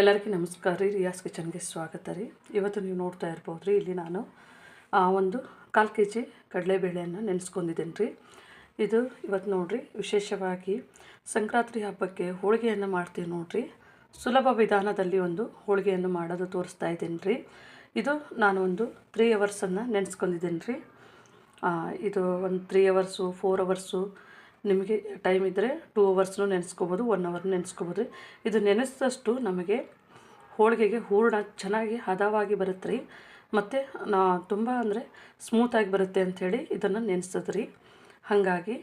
ಎಲ್ಲರಿಗೂ ನಮಸ್ಕಾರ ರೀ. ರಿಯಾಸ್ ಕಿಚನ್ಗೆ ಸ್ವಾಗತ ರೀ. ಇವತ್ತು ನೀವು ನೋಡ್ತಾ ಇರ್ಬೋದು ರೀ, ಇಲ್ಲಿ ನಾನು ಒಂದು ಕಾಲು ಕೆ ಜಿ ಕಡಲೆಬೇಳೆಯನ್ನು ನೆನೆಸ್ಕೊಂಡಿದ್ದೇನೆ ರೀ. ಇದು ಇವತ್ತು ನೋಡಿರಿ, ವಿಶೇಷವಾಗಿ ಸಂಕ್ರಾಂತಿ ಹಬ್ಬಕ್ಕೆ ಹೋಳಿಗೆಯನ್ನು ಮಾಡ್ತೀವಿ ನೋಡಿರಿ. ಸುಲಭ ವಿಧಾನದಲ್ಲಿ ಒಂದು ಹೋಳಿಗೆಯನ್ನು ಮಾಡೋದು ತೋರಿಸ್ತಾ ಇದ್ದೀನಿ ರೀ. ಇದು ನಾನು ಒಂದು ತ್ರೀ ಅವರ್ಸನ್ನು ನೆನೆಸ್ಕೊಂಡಿದ್ದೀನಿ ರೀ. ಇದು ಒಂದು ತ್ರೀ ಅವರ್ಸು ಫೋರ್ ಅವರ್ಸು ನಿಮಗೆ ಟೈಮ್ ಇದ್ದರೆ ಟೂ ಅವರ್ಸ್ನೂ ನೆನೆಸ್ಕೋಬೋದು ಒನ್ ಅವರ್ ನೆನೆಸ್ಕೋಬೋದು. ರೀ ಇದು ನೆನೆಸಿದಷ್ಟು ನಮಗೆ ಹೋಳಿಗೆಗೆ ಹೂರಣ ಚೆನ್ನಾಗಿ ಹದವಾಗಿ ಬರುತ್ತೆ ರೀ ಮತ್ತು, ನಾ ತುಂಬ ಅಂದರೆ ಸ್ಮೂತಾಗಿ ಬರುತ್ತೆ ಅಂಥೇಳಿ ಇದನ್ನು ನೆನೆಸ್ತದೆ ರೀ ಹಾಗಾಗಿ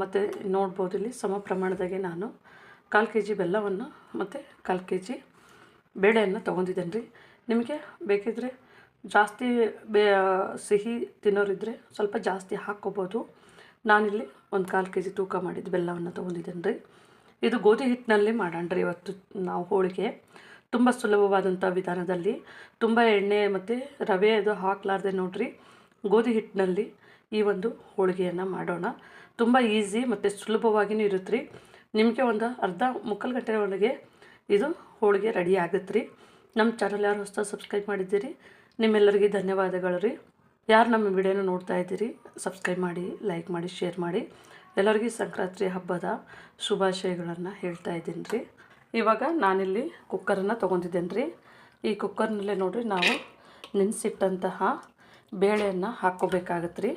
ಮತ್ತು ನೋಡ್ಬೋದು ಇಲ್ಲಿ ಸಮ ಪ್ರಮಾಣದಾಗೆ ನಾನು ಕಾಲು ಕೆ ಜಿ ಬೆಲ್ಲವನ್ನು ಮತ್ತು ಕಾಲು ಕೆ ಜಿ ಬೇಳೆಯನ್ನು ತೊಗೊಂಡಿದ್ದೇನೆ ರೀ ನಿಮಗೆ ಬೇಕಿದ್ದರೆ ಜಾಸ್ತಿ ಬೇ ಸಿಹಿ ತಿನ್ನೋರಿದ್ದರೆ ಸ್ವಲ್ಪ ಜಾಸ್ತಿ ಹಾಕ್ಕೋಬೋದು. ನಾನಿಲ್ಲಿ ಒಂದು ಕಾಲು ಕೆ ಜಿ ತೂಕ ಮಾಡಿದ್ದು ಬೆಲ್ಲವನ್ನು ತೊಗೊಂಡಿದ್ದೇನೆ ರೀ. ಇದು ಗೋಧಿ ಹಿಟ್ಟಿನಲ್ಲಿ ಮಾಡೋಣ ರೀ ಇವತ್ತು ನಾವು ಹೋಳಿಗೆ. ತುಂಬ ಸುಲಭವಾದಂಥ ವಿಧಾನದಲ್ಲಿ, ತುಂಬ ಎಣ್ಣೆ ಮತ್ತು ರವೆ ಅದು ಹಾಕಲಾರ್ದೆ ನೋಡ್ರಿ, ಗೋಧಿ ಹಿಟ್ಟಿನಲ್ಲಿ ಈ ಒಂದು ಹೋಳಿಗೆಯನ್ನು ಮಾಡೋಣ. ತುಂಬ ಈಸಿ ಮತ್ತು ಸುಲಭವಾಗಿಯೂ ಇರುತ್ತೆ ರೀ ನಿಮಗೆ ಒಂದು ಅರ್ಧ ಮುಕ್ಕಾಲು ಗಂಟೆ ಒಳಗೆ ಇದು ಹೋಳಿಗೆ ರೆಡಿ ಆಗುತ್ತೆ ರೀ. ನಮ್ಮ ಚಾನಲ್ ಯಾರು ಹೊಸ ಸಬ್ಸ್ಕ್ರೈಬ್ ಮಾಡಿದ್ದೀರಿ, ನಿಮ್ಮೆಲ್ಲರಿಗೆ ಧನ್ಯವಾದಗಳು ರೀ. ಯಾರು ನಮ್ಮ ವಿಡಿಯೋನ ನೋಡ್ತಾ ಇದ್ದೀರಿ ಸಬ್ಸ್ಕ್ರೈಬ್ ಮಾಡಿ ಲೈಕ್ ಮಾಡಿ ಶೇರ್ ಮಾಡಿ. ಎಲ್ಲರಿಗೂ ಸಂಕ್ರಾಂತಿ ಹಬ್ಬದ ಶುಭಾಶಯಗಳನ್ನು ಹೇಳ್ತಾ ಇದ್ದೀನಿ ರೀ. ಇವಾಗ ನಾನಿಲ್ಲಿ ಕುಕ್ಕರನ್ನು ತೊಗೊಂಡಿದ್ದೇನೆ ರೀ. ಈ ಕುಕ್ಕರ್ನಲ್ಲೇ ನೋಡಿರಿ ನಾವು ನೆನೆಸಿಟ್ಟಂತಹ ಬೇಳೆಯನ್ನು ಹಾಕ್ಕೋಬೇಕಾಗತ್ತೆ ರೀ.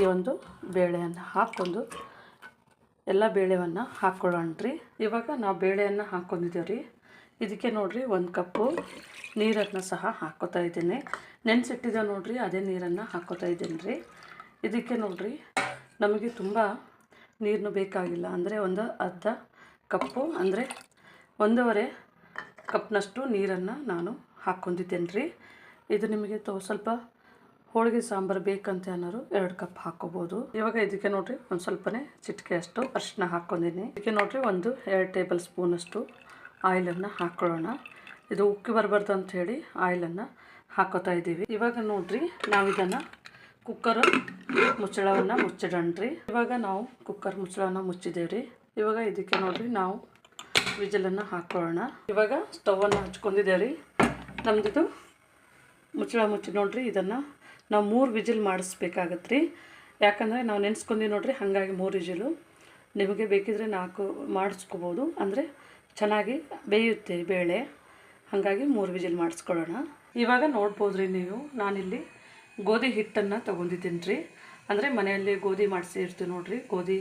ಈ ಒಂದು ಬೇಳೆಯನ್ನು ಹಾಕ್ಕೊಂಡು ಎಲ್ಲ ಬೇಳೆವನ್ನು ಹಾಕ್ಕೊಳ್ಳೋಣ ರೀ. ಇವಾಗ ನಾವು ಬೇಳೆಯನ್ನು ಹಾಕ್ಕೊಂಡಿದ್ದೇವೆ ರೀ. ಇದಕ್ಕೆ ನೋಡಿರಿ ಒಂದು ಕಪ್ಪು ನೀರನ್ನು ಸಹ ಹಾಕ್ಕೋತಾ ಇದ್ದೀನಿ. ನೆನೆಸಿಟ್ಟಿದ ನೋಡಿರಿ, ಅದೇ ನೀರನ್ನು ಹಾಕ್ಕೋತಾ ಇದ್ದೀನಿ ರೀ. ಇದಕ್ಕೆ ನೋಡಿರಿ, ನಮಗೆ ತುಂಬ ನೀರನ್ನು ಬೇಕಾಗಿಲ್ಲ. ಅಂದರೆ ಒಂದು ಅರ್ಧ ಕಪ್ಪು, ಅಂದರೆ ಒಂದೂವರೆ ಕಪ್ನಷ್ಟು ನೀರನ್ನು ನಾನು ಹಾಕ್ಕೊಂಡಿದ್ದೇನೆ ರೀ. ಇದು ನಿಮಗೆ ತೋ, ಸ್ವಲ್ಪ ಹೋಳಿಗೆ ಸಾಂಬಾರು ಬೇಕಂತ ಅನ್ನೋರು ಎರಡು ಕಪ್ ಹಾಕ್ಕೋಬೋದು ಇವಾಗ ಇದಕ್ಕೆ ನೋಡಿರಿ, ಒಂದು ಸ್ವಲ್ಪನೇ ಚಿಟಿಕೆ ಅಷ್ಟು ಅರಿಶಿನ ಹಾಕ್ಕೊಂಡಿದ್ದೀನಿ. ಇದಕ್ಕೆ ನೋಡಿರಿ, ಒಂದು ಎರಡು ಟೇಬಲ್ ಸ್ಪೂನಷ್ಟು ಆಯಿಲನ್ನು ಹಾಕ್ಕೊಳ್ಳೋಣ. ಇದು ಉಕ್ಕಿ ಬರಬಾರ್ದು ಅಂತ ಹೇಳಿ ಆಯಿಲನ್ನು ಹಾಕೋತಾ ಇದ್ದೀವಿ. ಇವಾಗ ನೋಡ್ರಿ ನಾವು ಇದನ್ನು ಕುಕ್ಕರ್ ಮುಚ್ಚಳವನ್ನು ಮುಚ್ಚಿಡಣ್ರಿ. ಇವಾಗ ನಾವು ಕುಕ್ಕರ್ ಮುಚ್ಚಳವನ್ನು ರೀ ಇವಾಗ ಇದಕ್ಕೆ ನೋಡ್ರಿ, ನಾವು ವಿಜಲನ್ನು ಹಾಕೊಳ್ಳೋಣ ಇವಾಗ ಸ್ಟವನ್ನು ಹಚ್ಕೊಂಡಿದ್ದೇವೆ ರೀ ನಮ್ಮದಿದು ಮುಚ್ಚಳ ಮುಚ್ಚಿ ನೋಡ್ರಿ, ಇದನ್ನು ನಾವು ಮೂರು ವಿಜಿಲ್ ಮಾಡಿಸ್ಬೇಕಾಗತ್ತೆ ರೀ ಯಾಕಂದರೆ ನಾವು ನೆನೆಸ್ಕೊಂಡಿ ನೋಡ್ರಿ, ಹಾಗಾಗಿ ಮೂರು ವಿಜಿಲು. ನಿಮಗೆ ಬೇಕಿದ್ರೆ ನಾಲ್ಕು ಮಾಡಿಸ್ಕೋಬೋದು. ಅಂದರೆ ಚೆನ್ನಾಗಿ ಬೇಯುತ್ತೆ ಬೇಳೆ. ಹಾಗಾಗಿ ಮೂರು ವಿಜಿಲ್ ಮಾಡಿಸ್ಕೊಳ್ಳೋಣ. ಇವಾಗ ನೋಡ್ಬೋದು ರೀ ನೀವು, ನಾನಿಲ್ಲಿ ಗೋಧಿ ಹಿಟ್ಟನ್ನು ತೊಗೊಂಡಿದ್ದೀನಿ ರೀ ಅಂದರೆ ಮನೆಯಲ್ಲಿ ಗೋಧಿ ಮಾಡಿಸಿ ಇರ್ತೀವಿ ನೋಡಿರಿ, ಗೋಧಿ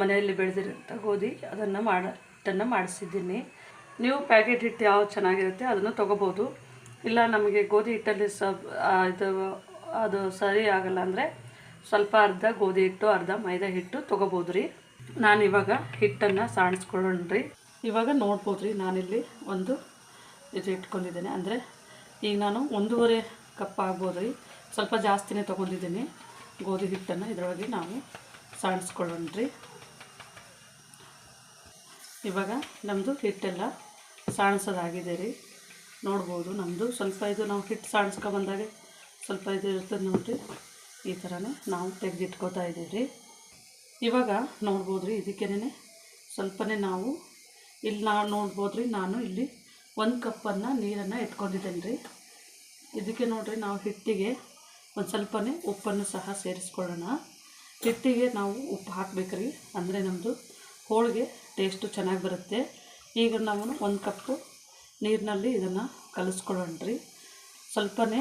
ಮನೆಯಲ್ಲಿ ಬೆಳೆದಿರೋಂಥ ಗೋಧಿ ಅದನ್ನು ಮಾಡ, ಹಿಟ್ಟನ್ನು ಮಾಡಿಸಿದ್ದೀನಿ. ನೀವು ಪ್ಯಾಕೆಟ್ ಹಿಟ್ಟು ಯಾವ್ದು ಚೆನ್ನಾಗಿರುತ್ತೆ ಅದನ್ನು ತೊಗೋಬೋದು. ಇಲ್ಲ ನಮಗೆ ಗೋಧಿ ಹಿಟ್ಟಲ್ಲಿ ಸಬ್ ಇದು, ಅದು ಸರಿ ಆಗಲ್ಲ ಅಂದರೆ ಸ್ವಲ್ಪ ಅರ್ಧ ಗೋಧಿ ಹಿಟ್ಟು, ಅರ್ಧ ಮೈದಾ ಹಿಟ್ಟು ತೊಗೋಬೋದು ರೀ ನಾನು ಇವಾಗ ಹಿಟ್ಟನ್ನು ಸಾಣಿಸ್ಕೊಳ್ಳೋಣ ರೀ ಇವಾಗ ನೋಡ್ಬೋದು ರೀ ನಾನಿಲ್ಲಿ ಒಂದು ಇದು ಇಟ್ಕೊಂಡಿದ್ದೇನೆ. ಅಂದರೆ ಈಗ ನಾನು ಒಂದೂವರೆ ಕಪ್ ಆಗ್ಬೋದು ರೀ ಸ್ವಲ್ಪ ಜಾಸ್ತಿನೇ ತೊಗೊಂಡಿದ್ದೀನಿ. ಗೋಧಿ ಹಿಟ್ಟನ್ನು ಇದರೊಳಗೆ ನಾವು ಸಾಣಿಸ್ಕೊಳ್ಳೋಣ ರೀ ಇವಾಗ ನಮ್ಮದು ಹಿಟ್ಟೆಲ್ಲ ಸಾಣಿಸೋದಾಗಿದೆ ರೀ ನೋಡ್ಬೋದು ನಮ್ಮದು ಸ್ವಲ್ಪ ಇದು ನಾವು ಹಿಟ್ಟು ಸಾಣಿಸ್ಕೊ ಬಂದಾಗ ಸ್ವಲ್ಪ ಇದು ಇರ್ತದೆ ನೋಡಿರಿ. ಈ ಥರನೇ ನಾವು ತೆಗೆದಿಟ್ಕೋತಾ ಇದ್ದೀವಿ ರೀ ಇವಾಗ ನೋಡ್ಬೋದು ರೀ ಇದಕ್ಕೇನೆ ಸ್ವಲ್ಪನೇ ನಾವು ಇಲ್ಲಿ ನಾವು ನೋಡ್ಬೋದು ರೀ ನಾನು ಇಲ್ಲಿ ಒಂದು ಕಪ್ಪನ್ನು ನೀರನ್ನು ಇಟ್ಕೊಂಡಿದ್ದೇನೆ ರೀ ಇದಕ್ಕೆ ನೋಡಿರಿ ನಾವು ಹಿಟ್ಟಿಗೆ ಒಂದು ಸ್ವಲ್ಪನೇ ಉಪ್ಪನ್ನು ಸಹ ಸೇರಿಸ್ಕೊಳ್ಳೋಣ. ಹಿಟ್ಟಿಗೆ ನಾವು ಉಪ್ಪು ಹಾಕ್ಬೇಕು ರೀ ಅಂದರೆ ನಮ್ಮದು ಹೋಳಿಗೆ ಟೇಸ್ಟು ಚೆನ್ನಾಗಿ ಬರುತ್ತೆ. ಈಗ ನಾವು ಒಂದು ಕಪ್ಪು ನೀರಿನಲ್ಲಿ ಇದನ್ನು ಕಲಿಸ್ಕೊಳ್ಳೋಣ ರೀ ಸ್ವಲ್ಪನೇ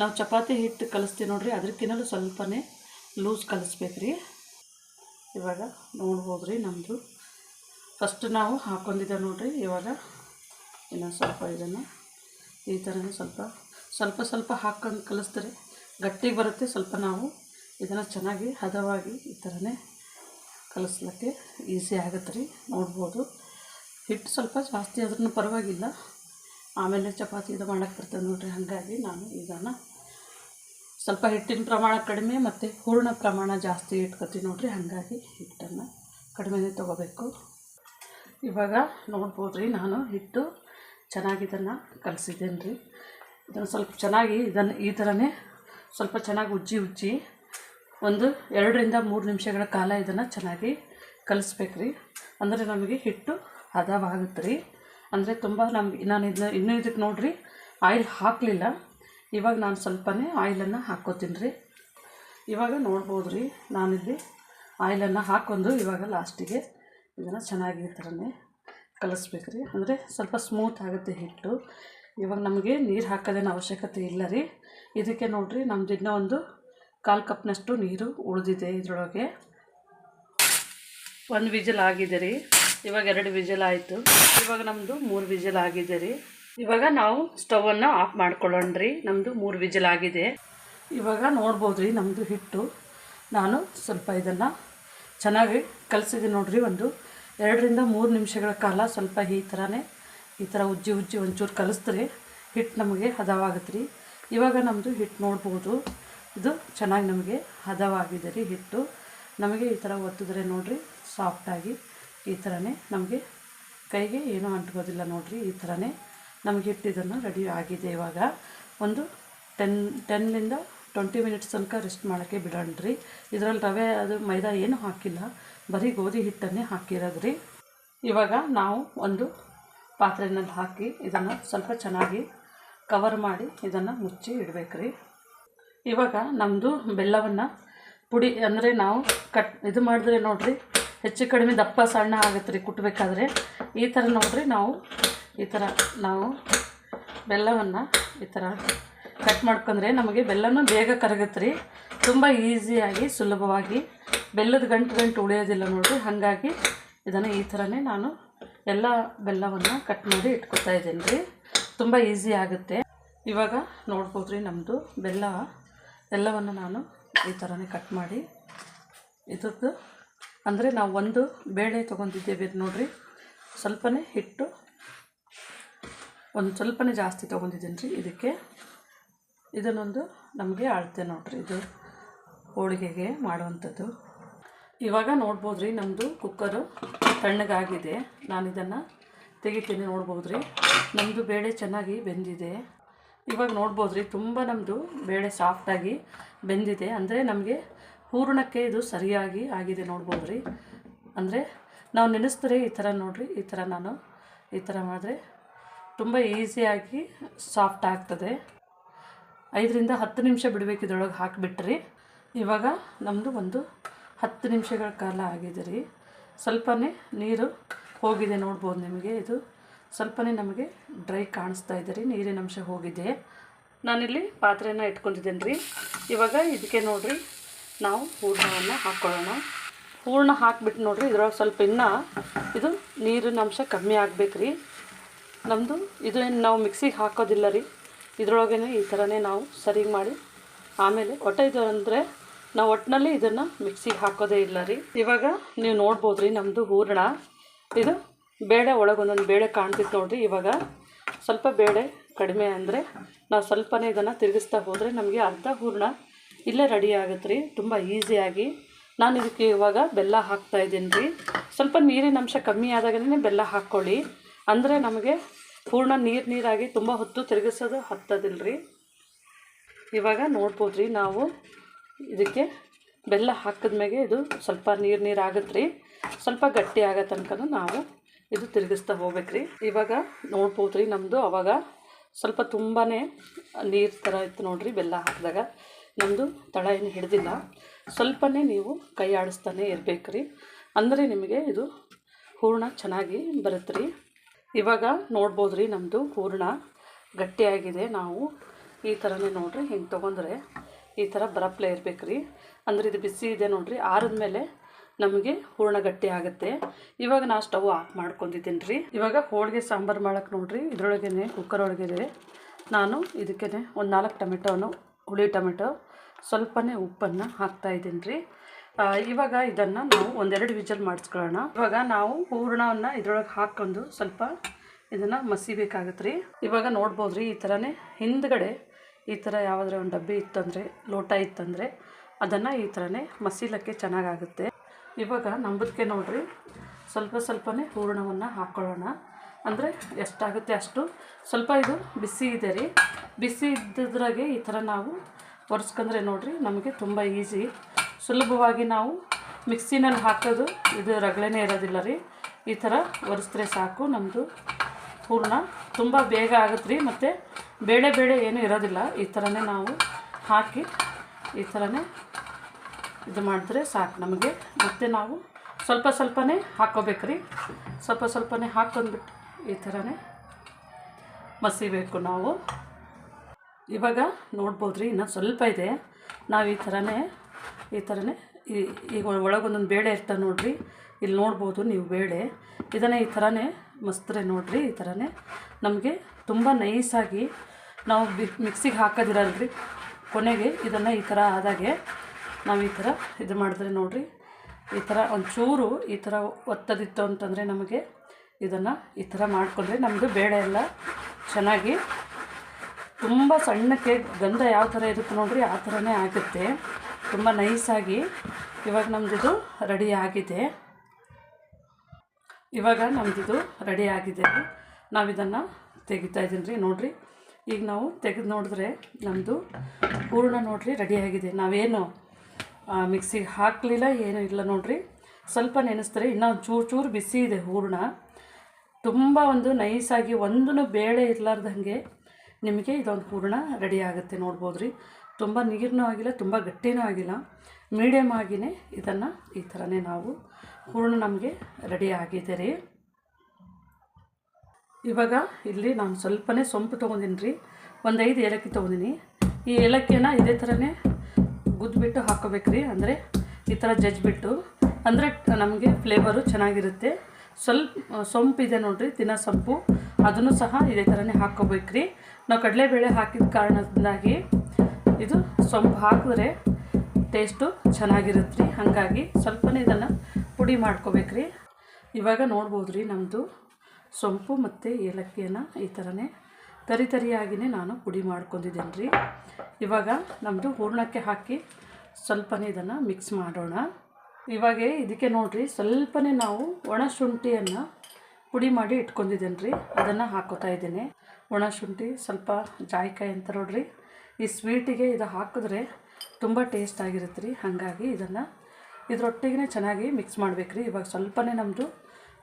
ನಾವು ಚಪಾತಿ ಹಿಟ್ಟು ಕಲಿಸ್ತೀವಿ ನೋಡಿರಿ ಅದಕ್ಕಿಂತಲೂ ಸ್ವಲ್ಪನೇ ಲೂಸ್ ಕಲಿಸ್ಬೇಕು ರೀ ಇವಾಗ ನೋಡ್ಬೋದು ರೀ ನಮ್ಮದು ಫಸ್ಟ್ ನಾವು ಹಾಕೊಂಡಿದ್ದೆ ನೋಡಿರಿ, ಇವಾಗ ಇನ್ನು ಸ್ವಲ್ಪ ಇದನ್ನು ಈ ಥರನೇ ಸ್ವಲ್ಪ ಸ್ವಲ್ಪ ಸ್ವಲ್ಪ ಹಾಕ್ಕೊಂಡು ಕಲಿಸ್ತಾರೆ. ಗಟ್ಟಿಗೆ ಬರುತ್ತೆ, ಸ್ವಲ್ಪ ನಾವು ಇದನ್ನು ಚೆನ್ನಾಗಿ ಹದವಾಗಿ ಈ ಥರನೇ ಕಲಿಸ್ಲಿಕ್ಕೆ ಈಸಿ ಆಗುತ್ತೆ ರೀ, ನೋಡ್ಬೋದು. ಹಿಟ್ಟು ಸ್ವಲ್ಪ ಜಾಸ್ತಿ ಆದ್ರೂ ಪರವಾಗಿಲ್ಲ. ಆಮೇಲೆ ಚಪಾತಿ ಇದು ಮಾಡೋಕ್ಕೆ ಬರ್ತದೆ ನೋಡಿರಿ, ಹಾಗಾಗಿ ನಾನು ಇದನ್ನು ಸ್ವಲ್ಪ ಹಿಟ್ಟಿನ ಪ್ರಮಾಣ ಕಡಿಮೆ ಮತ್ತು ಹೂರ್ಣ ಪ್ರಮಾಣ ಜಾಸ್ತಿ ಇಟ್ಕೊತೀವಿ ನೋಡಿರಿ, ಹಾಗಾಗಿ ಹಿಟ್ಟನ್ನು ಕಡಿಮೆನೇ ತೊಗೋಬೇಕು. ಇವಾಗ ನೋಡ್ಬೋದು ರೀ ನಾನು ಹಿಟ್ಟು ಚೆನ್ನಾಗಿ ಇದನ್ನು ಕಲಸಿದ್ದೇನೆ ರೀ ಇದನ್ನು ಸ್ವಲ್ಪ ಚೆನ್ನಾಗಿ ಇದನ್ನು, ಈ ಥರನೇ ಸ್ವಲ್ಪ ಚೆನ್ನಾಗಿ ಉಜ್ಜಿ ಉಜ್ಜಿ ಒಂದು ಎರಡರಿಂದ ಮೂರು ನಿಮಿಷಗಳ ಕಾಲ ಇದನ್ನು ಚೆನ್ನಾಗಿ ಕಲಿಸ್ಬೇಕು ರೀ ಅಂದರೆ ನಮಗೆ ಹಿಟ್ಟು ಹದವಾಗುತ್ತೆ ರೀ ಅಂದರೆ ತುಂಬ ನಮ್ಗೆ ನಾನು ಇದನ್ನ ಇನ್ನೂ ಇದಕ್ಕೆ ನೋಡಿರಿ, ಆಯಿಲ್ ಹಾಕಲಿಲ್ಲ. ಇವಾಗ ನಾನು ಸ್ವಲ್ಪನೇ ಆಯಿಲನ್ನು ಹಾಕ್ಕೋತೀನಿ ರೀ ಇವಾಗ ನೋಡ್ಬೋದು ರೀ ನಾನಿಲ್ಲಿ ಆಯಿಲನ್ನು ಹಾಕ್ಕೊಂಡು ಇವಾಗ ಲಾಸ್ಟಿಗೆ ಇದನ್ನು ಚೆನ್ನಾಗಿ ಈ ಥರನೇ ಕಲಿಸ್ಬೇಕು ರೀ ಅಂದರೆ ಸ್ವಲ್ಪ ಸ್ಮೂತ್ ಆಗುತ್ತೆ ಹಿಟ್ಟು. ಇವಾಗ ನಮಗೆ ನೀರು ಹಾಕೋದೇನು ಅವಶ್ಯಕತೆ ಇಲ್ಲ ರೀ. ಇದಕ್ಕೆ ನೋಡಿರಿ ನಮ್ದು ಇನ್ನೂ ಒಂದು ಕಾಲು ಕಪ್ನಷ್ಟು ನೀರು ಉಳಿದಿದೆ ಇದರೊಳಗೆ. ಒಂದು ವಿಜಲ್ ಆಗಿದೆ ರೀ. ಇವಾಗ ಎರಡು ವಿಜಲ್ ಆಯಿತು. ಇವಾಗ ನಮ್ಮದು ಮೂರು ವಿಜಲ್ ಆಗಿದೆ ರೀ. ಇವಾಗ ನಾವು ಸ್ಟವನ್ನು ಆಫ್ ಮಾಡ್ಕೊಳ್ಳೋಣ ರೀ. ನಮ್ಮದು ಮೂರು ವಿಜಲ್ ಆಗಿದೆ. ಇವಾಗ ನೋಡ್ಬೋದು ರೀ ನಮ್ಮದು ಹಿಟ್ಟು. ನಾನು ಸ್ವಲ್ಪ ಇದನ್ನು ಚೆನ್ನಾಗಿ ಕಲಿಸಿದೆ ನೋಡಿರಿ ಒಂದು ಎರಡರಿಂದ ಮೂರು ನಿಮಿಷಗಳ ಕಾಲ ಸ್ವಲ್ಪ ಈ ಥರನೇ ಈ ಥರ ಉಜ್ಜಿ ಉಜ್ಜಿ ಒಂಚೂರು ಕಲಿಸಿದ್ರೆ ಹಿಟ್ಟು ನಮಗೆ ಹದವಾಗುತ್ತೆ ರೀ ಇವಾಗ ನಮ್ಮದು ಹಿಟ್ಟು ನೋಡ್ಬೋದು. ಇದು ಚೆನ್ನಾಗಿ ನಮಗೆ ಹದವಾಗಿದೆ ರೀ ಹಿಟ್ಟು. ನಮಗೆ ಈ ಥರ ಒತ್ತಿದ್ರೆ ನೋಡಿರಿ ಸಾಫ್ಟಾಗಿ ಈ ಥರನೇ ನಮಗೆ ಕೈಗೆ ಏನೂ ಅಂಟ್ಕೋದಿಲ್ಲ ನೋಡಿರಿ, ಈ ಥರನೇ ನಮಗೆ ಹಿಟ್ಟು ಇದನ್ನು ರೆಡಿ ಆಗಿದೆ ಇವಾಗ. ಒಂದು ಟೆನ್ ಟೆನ್ನಿಂದ ಟ್ವೆಂಟಿ ಮಿನಿಟ್ಸ್ ತನಕ ರೆಸ್ಟ್ ಮಾಡೋಕ್ಕೆ ಬಿಡೋಣ ರೀ ಇದರಲ್ಲಿ ರವೆ, ಅದು ಮೈದಾ ಏನು ಹಾಕಿಲ್ಲ. ಬರೀ ಗೋಧಿ ಹಿಟ್ಟನ್ನೇ ಹಾಕಿರೋದ್ರಿ. ಇವಾಗ ನಾವು ಒಂದು ಪಾತ್ರೆನಲ್ಲಿ ಹಾಕಿ ಇದನ್ನು ಸ್ವಲ್ಪ ಚೆನ್ನಾಗಿ ಕವರ್ ಮಾಡಿ ಇದನ್ನು ಮುಚ್ಚಿ ಇಡಬೇಕ್ರಿ. ಇವಾಗ ನಮ್ಮದು ಬೆಲ್ಲವನ್ನು ಪುಡಿ, ಅಂದರೆ ನಾವು ಕಟ್, ಇದು ಮಾಡಿದ್ರೆ ನೋಡಿರಿ, ಹೆಚ್ಚು ಕಡಿಮೆ ದಪ್ಪ ಸಣ್ಣ ಆಗುತ್ತೆ ರೀ ಕುಟ್ಟಬೇಕಾದ್ರೆ ಈ ಥರ ನೋಡಿರಿ ನಾವು, ಈ ಥರ ನಾವು ಬೆಲ್ಲವನ್ನು ಈ ಥರ ಕಟ್ ಮಾಡ್ಕೊಂಡ್ರೆ ನಮಗೆ ಬೆಲ್ಲನೂ ಬೇಗ ಕರಗುತ್ತೆ ರೀ ತುಂಬ ಈಸಿಯಾಗಿ ಸುಲಭವಾಗಿ. ಬೆಲ್ಲದ ಗಂಟು ಗಂಟು ಉಳಿಯೋದಿಲ್ಲ ನೋಡಿರಿ. ಹಾಗಾಗಿ ಇದನ್ನು ಈ ಥರನೇ ನಾನು ಎಲ್ಲ ಬೆಲ್ಲವನ್ನು ಕಟ್ ಮಾಡಿ ಇಟ್ಕೊತಾ ಇದ್ದೀನಿ ರೀ. ತುಂಬ ಈಸಿ ಆಗುತ್ತೆ. ಇವಾಗ ನೋಡ್ಬೋದು ರೀ ನಮ್ಮದು ಬೆಲ್ಲ. ಎಲ್ಲವನ್ನು ನಾನು ಈ ಥರನೇ ಕಟ್ ಮಾಡಿ ಇದ್ರದ್ದು. ಅಂದರೆ ನಾವು ಒಂದು ಬೇಳೆ ತೊಗೊಂಡಿದ್ದೇವೆ ನೋಡಿರಿ. ಸ್ವಲ್ಪನೇ ಹಿಟ್ಟು, ಒಂದು ಸ್ವಲ್ಪನೇ ಜಾಸ್ತಿ ತೊಗೊಂಡಿದ್ದೀನಿ ರೀ ಇದಕ್ಕೆ. ಇದನ್ನೊಂದು ನಮಗೆ ಅಳತೆ ನೋಡಿರಿ, ಇದು ಹೋಳಿಗೆಗೆ ಮಾಡುವಂಥದ್ದು. ಇವಾಗ ನೋಡ್ಬೋದು ರೀ ನಮ್ಮದು ಕುಕ್ಕರು ತಣ್ಣಗಾಗಿದೆ. ನಾನು ಇದನ್ನು ತೆಗಿತೀನಿ ನೋಡ್ಬೋದು ರೀ ನಮ್ಮದು ಬೇಳೆ ಚೆನ್ನಾಗಿ ಬೆಂದಿದೆ. ಇವಾಗ ನೋಡ್ಬೋದು ರೀ ತುಂಬ ನಮ್ಮದು ಬೇಳೆ ಸಾಫ್ಟಾಗಿ ಬೆಂದಿದೆ. ಅಂದರೆ ನಮಗೆ ಪೂರ್ಣಕ್ಕೆ ಇದು ಸರಿಯಾಗಿ ಆಗಿದೆ ನೋಡ್ಬೋದು ರೀ ಅಂದರೆ ನಾವು ನೆನೆಸ್ತಾರೆ ಈ ಥರ ನೋಡಿರಿ, ಈ ಥರ ನಾನು ಈ ಥರ ಮಾಡಿದ್ರೆ ತುಂಬ ಈಸಿಯಾಗಿ ಸಾಫ್ಟ್ ಆಗ್ತದೆ. ಐದರಿಂದ ಹತ್ತು ನಿಮಿಷ ಬಿಡಬೇಕು ಇದ್ರೊಳಗೆ ಹಾಕಿಬಿಟ್ರಿ. ಇವಾಗ ನಮ್ಮದು ಒಂದು ಹತ್ತು ನಿಮಿಷಗಳ ಕಾಲ ಆಗಿದೆ ರೀ. ಸ್ವಲ್ಪನೇ ನೀರು ಹೋಗಿದೆ ನೋಡ್ಬೋದು ನಿಮಗೆ. ಇದು ಸ್ವಲ್ಪನೇ ನಮಗೆ ಡ್ರೈ ಕಾಣಿಸ್ತಾ ಇದೆ ರೀ, ನೀರಿನ ಅಂಶ ಹೋಗಿದೆ. ನಾನಿಲ್ಲಿ ಪಾತ್ರೆನ ಇಟ್ಕೊಂಡಿದ್ದೇನೆ ರೀ. ಇವಾಗ ಇದಕ್ಕೆ ನೋಡಿರಿ, ನಾವು ಹೂರ್ಣವನ್ನು ಹಾಕ್ಕೊಳ್ಳೋಣ ಹೂರ್ಣ ಹಾಕಿಬಿಟ್ಟು ನೋಡಿರಿ, ಇದ್ರೊಳಗೆ ಸ್ವಲ್ಪ ಇನ್ನೂ ಇದು ನೀರಿನ ಅಂಶ ಕಮ್ಮಿ ಆಗ್ಬೇಕು ರೀ. ನಮ್ಮದು ಇದು ನಾವು ಮಿಕ್ಸಿಗೆ ಹಾಕೋದಿಲ್ಲ ರೀ. ಇದ್ರೊಳಗೇ ಈ ಥರನೇ ನಾವು ಸರಿ ಮಾಡಿ ಆಮೇಲೆ ಒಟ್ಟು ಇದು ಅಂದರೆ ನಾವು ಒಟ್ಟಿನಲ್ಲಿ ಇದನ್ನು ಮಿಕ್ಸಿಗೆ ಹಾಕೋದೇ ಇಲ್ಲ ರೀ. ಇವಾಗ ನೀವು ನೋಡ್ಬೋದು ರೀ ನಮ್ಮದು ಹೂರಣ. ಇದು ಬೇಳೆ ಒಳಗೆ ಒಂದೊಂದು ಬೇಳೆ ಕಾಣ್ತಿತ್ತು ನೋಡಿರಿ. ಇವಾಗ ಸ್ವಲ್ಪ ಬೇಳೆ ಕಡಿಮೆ ಅಂದರೆ ನಾವು ಸ್ವಲ್ಪನೇ ಇದನ್ನು ತಿರುಗಿಸ್ತಾ ಹೋದರೆ ನಮಗೆ ಅರ್ಧ ಹೂರಣ ಇಲ್ಲೇ ರೆಡಿ ಆಗುತ್ತೆ ರೀ ತುಂಬ ಈಸಿಯಾಗಿ ನಾನು ಇದಕ್ಕೆ ಇವಾಗ ಬೆಲ್ಲ ಹಾಕ್ತಾ ಇದ್ದೀನಿ ರೀ. ಸ್ವಲ್ಪ ನೀರಿನ ಅಂಶ ಕಮ್ಮಿ ಆದಾಗಲೇ ಬೆಲ್ಲ ಹಾಕ್ಕೊಳ್ಳಿ ಅಂದರೆ ನಮಗೆ ಪೂರ್ಣ ನೀರು ನೀರಾಗಿ ತುಂಬ ಹೊತ್ತು ತಿರುಗಿಸೋದು ಹತ್ತದಿಲ್ಲ ರೀ ಇವಾಗ ನೋಡ್ಬೋದು ರೀ ನಾವು ಇದಕ್ಕೆ ಬೆಲ್ಲ ಹಾಕಿದ ಹಾಕಿದ್ಮೇಲೆ ಇದು ಸ್ವಲ್ಪ ನೀರು ನೀರು ಆಗುತ್ತೆ ರೀ ಸ್ವಲ್ಪ ಗಟ್ಟಿ ಆಗೋ ತನಕ ನಾವು ಇದು ತಿರುಗಿಸ್ತಾ ಹೋಗ್ಬೇಕು ರೀ ಇವಾಗ ನೋಡ್ಬೋದು ರೀ ನಮ್ಮದು ಅವಾಗ ಸ್ವಲ್ಪ ತುಂಬಾ ನೀರು ಥರ ಇತ್ತು ನೋಡಿರಿ ಬೆಲ್ಲ ಹಾಕಿದಾಗ. ನಮ್ಮದು ತಳ ಏನು ಹಿಡ್ದಿಲ್ಲ. ಸ್ವಲ್ಪನೇ ನೀವು ಕೈ ಆಡಿಸ್ತಾನೆ ಇರಬೇಕು ರೀ ಅಂದರೆ ನಿಮಗೆ ಇದು ಹೂರ್ಣ ಚೆನ್ನಾಗಿ ಬರುತ್ತೆ ರೀ ಇವಾಗ ನೋಡ್ಬೋದು ರೀ ನಮ್ಮದು ಹೂರಣ ಗಟ್ಟಿಯಾಗಿದೆ. ನಾವು ಈ ಥರನೇ ನೋಡಿರಿ, ಹಿಂಗೆ ತೊಗೊಂಡ್ರೆ ಈ ಥರ ಬರಪ್ಲೆ ಇರ್ಬೇಕು ರೀ ಅಂದ್ರೆ ಇದು ಬಿಸಿ ಇದೆ ನೋಡಿರಿ, ಆರಿದ್ಮೇಲೆ ನಮಗೆ ಹೂರ್ಣ ಗಟ್ಟಿ ಆಗುತ್ತೆ. ಇವಾಗ ನಾ ಸ್ಟವ್ ಆಫ್ ಮಾಡ್ಕೊಂಡಿದ್ದೀನಿ ರೀ ಇವಾಗ ಹೋಳಿಗೆ ಸಾಂಬಾರು ಮಾಡೋಕೆ ನೋಡಿರಿ ಇದರೊಳಗೇ ಕುಕ್ಕರ್ ಒಳಗಿದೆ. ನಾನು ಇದಕ್ಕೇ ಒಂದು ನಾಲ್ಕು ಟೊಮೆಟೋನು ಹುಳಿ ಟೊಮೆಟೊ, ಸ್ವಲ್ಪನೇ ಉಪ್ಪನ್ನು ಹಾಕ್ತಾಯಿದ್ದೀನಿ ರೀ ಇವಾಗ ಇದನ್ನು ನಾವು ಒಂದೆರಡು ವಿಜಲ್ ಮಾಡಿಸ್ಕೊಳ್ಳೋಣ. ಇವಾಗ ನಾವು ಹೂರಣವನ್ನು ಇದ್ರೊಳಗೆ ಹಾಕ್ಕೊಂಡು ಸ್ವಲ್ಪ ಇದನ್ನು ಮಸಿಬೇಕಾಗತ್ತೆ ರೀ ಇವಾಗ ನೋಡ್ಬೋದು ರೀ ಈ ಥರನೇ ಹಿಂದ್ಗಡೆ ಈ ಥರ ಯಾವುದಾರ ಒಂದು ಡಬ್ಬಿ ಇತ್ತಂದರೆ, ಲೋಟ ಇತ್ತಂದರೆ ಅದನ್ನು ಈ ಥರನೇ ಮಸೀಲಕ್ಕೆ ಚೆನ್ನಾಗಾಗುತ್ತೆ. ಇವಾಗ ನಂಬದಕ್ಕೆ ನೋಡಿರಿ, ಸ್ವಲ್ಪ ಸ್ವಲ್ಪನೇ ಹೂರ್ಣವನ್ನು ಹಾಕ್ಕೊಳ್ಳೋಣ. ಅಂದರೆ ಎಷ್ಟಾಗುತ್ತೆ ಅಷ್ಟು ಸ್ವಲ್ಪ ಇದು ಬಿಸಿ ಇದೆ ರೀ. ಬಿಸಿ ಇದ್ದಿದ್ರಾಗೆ ಈ ಥರ ನಾವು ಒರೆಸ್ಕೊಂಡ್ರೆ ನೋಡಿರಿ ನಮಗೆ ತುಂಬ ಈಸಿ. ಸುಲಭವಾಗಿ ನಾವು ಮಿಕ್ಸಿನಲ್ಲಿ ಹಾಕೋದು, ಇದು ರಗಳೆನೇ ಇರೋದಿಲ್ಲ ರೀ. ಈ ಥರ ಒರೆಸಿದ್ರೆ ಸಾಕು ನಮ್ಮದು ಹೂರಣ ತುಂಬ ಬೇಗ ಆಗುತ್ತೆ ರೀ. ಮತ್ತು ಬೇಳೆ ಬೇಳೆ ಏನೂ ಇರೋದಿಲ್ಲ, ಈ ಥರನೇ ನಾವು ಹಾಕಿ ಈ ಥರನೇ ಇದು ಮಾಡಿದ್ರೆ ಸಾಕು ನಮಗೆ. ಮತ್ತು ನಾವು ಸ್ವಲ್ಪ ಸ್ವಲ್ಪನೇ ಹಾಕ್ಕೋಬೇಕ್ರಿ ಸ್ವಲ್ಪ ಸ್ವಲ್ಪನೇ ಹಾಕ್ಕೊಂಡ್ಬಿಟ್ಟು ಈ ಥರನೇ ಮಸಿಬೇಕು ನಾವು. ಇವಾಗ ನೋಡ್ಬೋದು ರೀ ಇನ್ನೂ ಸ್ವಲ್ಪ ಇದೆ. ನಾವು ಈ ಥರನೇ ಈ ಥರನೇ ಈ ಈಗ ಒಳಗೊಂದೊಂದು ಬೇಳೆ ಇರ್ತ ನೋಡಿರಿ. ಇಲ್ಲಿ ನೋಡ್ಬೋದು ನೀವು ಬೇಳೆ. ಇದನ್ನೇ ಈ ಥರನೇ ಮಸ್ತ್ರೆ ನೋಡಿರಿ, ಈ ಥರನೇ. ನಮಗೆ ತುಂಬ ನೈಸಾಗಿ ನಾವು ಬಿ ಮಿಕ್ಸಿಗೆ ಹಾಕೋದಿರಲ್ರಿ. ಕೊನೆಗೆ ಇದನ್ನು ಈ ಥರ ಆದಾಗೆ ನಾವು ಈ ಥರ ಇದು ಮಾಡಿದ್ರೆ ನೋಡಿರಿ. ಈ ಥರ ಒಂಚೂರು ಈ ಥರ ಒತ್ತದಿತ್ತು ಅಂತಂದರೆ ನಮಗೆ ಇದನ್ನು ಈ ಥರ ಮಾಡಿಕೊಂಡ್ರೆ ನಮಗೆ ಬೇಳೆ ಎಲ್ಲ ಚೆನ್ನಾಗಿ ತುಂಬ ಸಣ್ಣಕ್ಕೆ ಗಂಧ ಯಾವ ಥರ ಇರುತ್ತೆ ನೋಡಿರಿ, ಆ ಥರನೇ ಆಗುತ್ತೆ. ತುಂಬ ನೈಸಾಗಿ ಇವಾಗ ನಮ್ಮದಿದು ರೆಡಿ ಆಗಿದೆ. ಇವಾಗ ನಮ್ಮದಿದು ರೆಡಿ ಆಗಿದೆ. ನಾವು ಇದನ್ನು ತೆಗಿತಾ ಇದ್ದೀನಿ ರೀ ನೋಡಿರಿ. ಈಗ ನಾವು ತೆಗೆದು ನೋಡಿದ್ರೆ ನಮ್ಮದು ಹೂರಣ ನೋಡಿರಿ ರೆಡಿಯಾಗಿದೆ ನಾವೇನು ಮಿಕ್ಸಿಗೆ ಹಾಕಲಿಲ್ಲ, ಏನೂ ಇಲ್ಲ ನೋಡಿರಿ. ಸ್ವಲ್ಪ ನೆನೆಸ್ತಾರೆ. ಇನ್ನೂ ಚೂರು ಚೂರು ಬಿಸಿ ಇದೆ ಹೂರ್ಣ. ತುಂಬ ಒಂದು ನೈಸಾಗಿ ಒಂದೂ ಬೇಳೆ ಇರಲಾರ್ದಂಗೆ ನಿಮಗೆ ಇದೊಂದು ಹೂರಣ ರೆಡಿ ಆಗುತ್ತೆ ನೋಡ್ಬೋದು ರೀ ತುಂಬ ನೀರನೂ ಆಗಿಲ್ಲ, ತುಂಬ ಗಟ್ಟಿನೂ ಆಗಿಲ್ಲ. ಮೀಡಿಯಮ್ ಆಗಿಯೇ ಇದನ್ನು ಈ ಥರನೇ ನಾವು ಹೂರ್ಣ ನಮಗೆ ರೆಡಿ ಆಗಿದೆ ರೀ ಇವಾಗ ಇಲ್ಲಿ ನಾನು ಸ್ವಲ್ಪನೇ ಸೊಂಪು ತೊಗೊಂಡಿನಿ ರೀ, ಒಂದು ಐದು ಏಲಕ್ಕಿ ತೊಗೊಂಡಿನಿ. ಈ ಏಲಕ್ಕಿನ ಇದೇ ಥರನೇ ಗುದ್ದುಬಿಟ್ಟು ಹಾಕೋಬೇಕು ರೀ, ಅಂದರೆ ಈ ಥರ ಜಜ್ಜಿಬಿಟ್ಟು ಅಂದರೆ ನಮಗೆ ಫ್ಲೇವರು ಚೆನ್ನಾಗಿರುತ್ತೆ. ಸ್ವಲ್ಪ ಸೊಂಪಿದೆ ನೋಡಿರಿ ತಿನ್ನ ಸೊಂಪು. ಅದನ್ನು ಸಹ ಇದೇ ಥರನೇ ಹಾಕ್ಕೋಬೇಕು ರೀ. ನಾವು ಕಡಲೆಬೇಳೆ ಹಾಕಿದ ಕಾರಣದಿಂದಾಗಿ ಇದು ಸೊಂಪು ಹಾಕಿದ್ರೆ ಟೇಸ್ಟು ಚೆನ್ನಾಗಿರುತ್ತೆ ರೀ ಹಾಗಾಗಿ ಸ್ವಲ್ಪನೇ ಇದನ್ನು ಪುಡಿ ಮಾಡ್ಕೋಬೇಕು ರೀ ಇವಾಗ ನೋಡ್ಬೋದು ರೀ ನಮ್ಮದು ಸೊಂಪು ಮತ್ತು ಏಲಕ್ಕಿಯನ್ನು ಈ ಥರನೇ ತರಿ ತರಿಯಾಗಿಯೇ ನಾನು ಪುಡಿ ಮಾಡ್ಕೊಂಡಿದ್ದೀನಿ ರೀ ಇವಾಗ ನಮ್ಮದು ಹೂರ್ಣಕ್ಕೆ ಹಾಕಿ ಸ್ವಲ್ಪನೇ ಇದನ್ನು ಮಿಕ್ಸ್ ಮಾಡೋಣ. ಇವಾಗ ಇದಕ್ಕೆ ನೋಡಿರಿ ಸ್ವಲ್ಪನೇ ನಾವು ಒಣ ಶುಂಠಿಯನ್ನು ಪುಡಿ ಮಾಡಿ ಇಟ್ಕೊಂಡಿದ್ದೇನೆ ರೀ ಅದನ್ನು ಹಾಕೋತಾ ಇದ್ದೀನಿ. ಒಣ ಶುಂಠಿ ಸ್ವಲ್ಪ ಜಾಯಿಕಾಯಿ ಅಂತ ನೋಡ್ರಿ. ಈ ಸ್ವೀಟಿಗೆ ಇದು ಹಾಕಿದ್ರೆ ತುಂಬ ಟೇಸ್ಟ್ ಆಗಿರುತ್ತೆ ರೀ. ಹಾಗಾಗಿ ಇದನ್ನು ಇದರೊಟ್ಟಿಗೆ ಚೆನ್ನಾಗಿ ಮಿಕ್ಸ್ ಮಾಡ್ಬೇಕು ರೀ. ಇವಾಗ ಸ್ವಲ್ಪನೇ ನಮ್ಮದು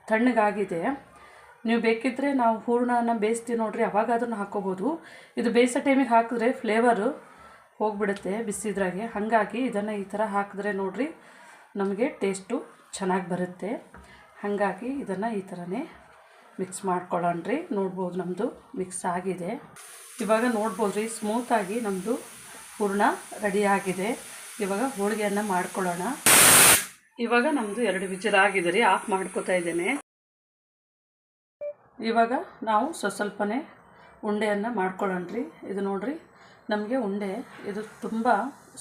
ತಣ್ಣಗಾಗಿದೆ. ನೀವು ಬೇಕಿದ್ದರೆ ನಾವು ಹೂರ್ಣನ ಬೇಯಿಸ್ತೀವಿ ನೋಡಿರಿ ಅವಾಗ ಅದನ್ನು ಹಾಕ್ಕೋಬೋದು ಇದು ಬೇಯಿಸೋ ಟೈಮಿಗೆ ಹಾಕಿದ್ರೆ ಫ್ಲೇವರು ಹೋಗಿಬಿಡುತ್ತೆ ಬಿಸಿದ್ರಾಗೆ ಹಾಗಾಗಿ ಇದನ್ನು ಈ ಥರ ಹಾಕಿದ್ರೆ ನೋಡಿರಿ, ನಮಗೆ ಟೇಸ್ಟು ಚೆನ್ನಾಗಿ ಬರುತ್ತೆ. ಹಾಗಾಗಿ ಇದನ್ನು ಈ ಥರನೇ ಮಿಕ್ಸ್ ಮಾಡ್ಕೊಳ್ಳೋಣ ರೀ ನೋಡ್ಬೋದು ನಮ್ಮದು ಮಿಕ್ಸ್ ಆಗಿದೆ. ಇವಾಗ ನೋಡ್ಬೋದು ರೀ ಸ್ಮೂತಾಗಿ ನಮ್ಮದು ಹೂರ್ಣ ರೆಡಿ ಆಗಿದೆ. ಇವಾಗ ಹೋಳಿಗೆಯನ್ನು ಮಾಡ್ಕೊಳ್ಳೋಣ. ಇವಾಗ ನಮ್ಮದು ಎರಡು ವಿಜಲ್ ಆಗಿದೆ ರೀ, ಆಫ್ ಮಾಡ್ಕೋತಾ ಇದ್ದೇನೆ. ಇವಾಗ ನಾವು ಸ್ವಸ್ವಲ್ಪನೇ ಉಂಡೆಯನ್ನು ಮಾಡ್ಕೊಳ್ಳೋಣ ರೀ. ಇದು ನೋಡಿರಿ, ನಮಗೆ ಉಂಡೆ ಇದು ತುಂಬ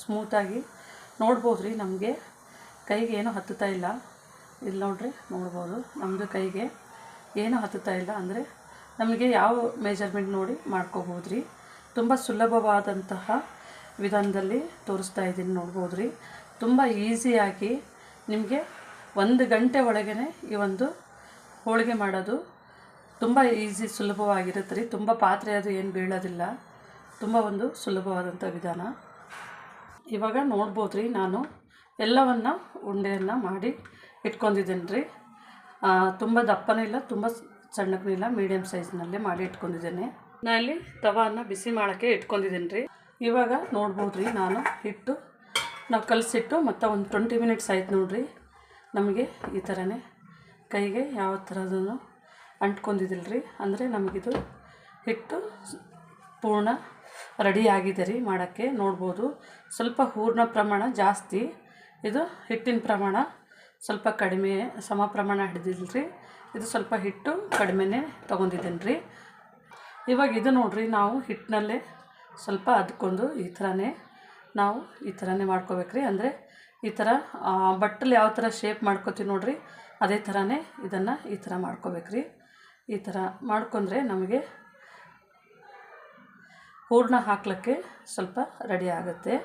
ಸ್ಮೂತಾಗಿ ನೋಡ್ಬೋದು ರೀ ನಮಗೆ ಕೈಗೆ ಏನೂ ಹತ್ತುತ್ತಾ ಇಲ್ಲ. ಇಲ್ಲಿ ನೋಡಿರಿ, ನೋಡ್ಬೋದು ನಮ್ಮದು ಕೈಗೆ ಏನೂ ಹತ್ತುತ್ತಾ ಇಲ್ಲ ಅಂದರೆ ನಮಗೆ ಯಾವ ಮೆಜರ್ಮೆಂಟ್ ನೋಡಿ ಮಾಡ್ಕೋಬೋದು ರೀ ತುಂಬ ಸುಲಭವಾದಂತಹ ವಿಧಾನದಲ್ಲಿ ತೋರಿಸ್ತಾ ಇದ್ದೀನಿ ನೋಡ್ಬೋದು ರೀ ತುಂಬ ಈಸಿಯಾಗಿ ನಿಮಗೆ ಒಂದು ಗಂಟೆ ಒಳಗೇ ಈ ಒಂದು ಹೋಳಿಗೆ ಮಾಡೋದು ತುಂಬ ಈಸಿ ಸುಲಭವಾಗಿರುತ್ತೆ ರೀ. ತುಂಬ ಪಾತ್ರೆ ಅದು ಏನು ಬೀಳೋದಿಲ್ಲ. ತುಂಬ ಒಂದು ಸುಲಭವಾದಂಥ ವಿಧಾನ. ಇವಾಗ ನೋಡ್ಬೋದು ರೀ ನಾನು ಎಲ್ಲವನ್ನು ಉಂಡೆಯನ್ನು ಮಾಡಿ ಇಟ್ಕೊಂಡಿದ್ದೀನಿ ರೀ. ತುಂಬ ದಪ್ಪನೇ ಇಲ್ಲ, ತುಂಬ ಸಣ್ಣಕ್ಕೂ ಇಲ್ಲ ಮೀಡಿಯಮ್ ಸೈಜ್ನಲ್ಲೇ ಮಾಡಿ ಇಟ್ಕೊಂಡಿದ್ದೇನೆ. ನಾನು ಇಲ್ಲಿ ತವಾನ ಬಿಸಿ ಮಾಡೋಕ್ಕೆ ಇಟ್ಕೊಂಡಿದ್ದೀನಿ ರೀ ಇವಾಗ ನೋಡ್ಬೋದು ರೀ ನಾನು ಹಿಟ್ಟು ನಾವು ಕಲಸಿಟ್ಟು ಮತ್ತು ಒಂದು ಟ್ವೆಂಟಿ ಮಿನಿಟ್ಸ್ ಆಯ್ತು ನೋಡಿರಿ. ನಮಗೆ ಈ ಥರನೇ ಕೈಗೆ ಯಾವ ಥರದೂ ಅಂಟ್ಕೊಂಡಿದ್ದಿಲ್ಲ ರೀ ಅಂದರೆ ನಮಗಿದು ಹಿಟ್ಟು ಪೂರ್ಣ ರೆಡಿ ಆಗಿದೆ ರೀ ಮಾಡೋಕ್ಕೆ. ನೋಡ್ಬೋದು. ಸ್ವಲ್ಪ ಹೂರ್ಣ ಪ್ರಮಾಣ ಜಾಸ್ತಿ. ಇದು ಹಿಟ್ಟಿನ ಪ್ರಮಾಣ ಸ್ವಲ್ಪ ಕಡಿಮೆ ಸಮ ಪ್ರಮಾಣ ಹಿಡಿದಿಲ್ಲ ರೀ ಇದು ಸ್ವಲ್ಪ ಹಿಟ್ಟು ಕಡಿಮೆನೇ ತೊಗೊಂಡಿದ್ದೀನಿ ರೀ ಇವಾಗ ಇದು ನೋಡಿರಿ, ನಾವು ಹಿಟ್ಟಿನಲ್ಲೇ ಸ್ವಲ್ಪ ಅದ್ಕೊಂಡು ಈ ಥರನೇ ನಾವು ಈ ಥರನೇ ಮಾಡ್ಕೋಬೇಕು ರೀ ಅಂದರೆ ಈ ಥರ ಬಟ್ಟಲು ಯಾವ ಥರ ಶೇಪ್ ಮಾಡ್ಕೋತೀವಿ ನೋಡಿರಿ, ಅದೇ ಥರನೇ ಇದನ್ನು ಈ ಥರ ಮಾಡ್ಕೋಬೇಕು ರೀ ಈ ಥರ ಮಾಡ್ಕೊಂಡ್ರೆ ನಮಗೆ ಹೂರ್ಣ ಹಾಕ್ಲಿಕ್ಕೆ ಸ್ವಲ್ಪ ರೆಡಿ ಆಗುತ್ತೆ.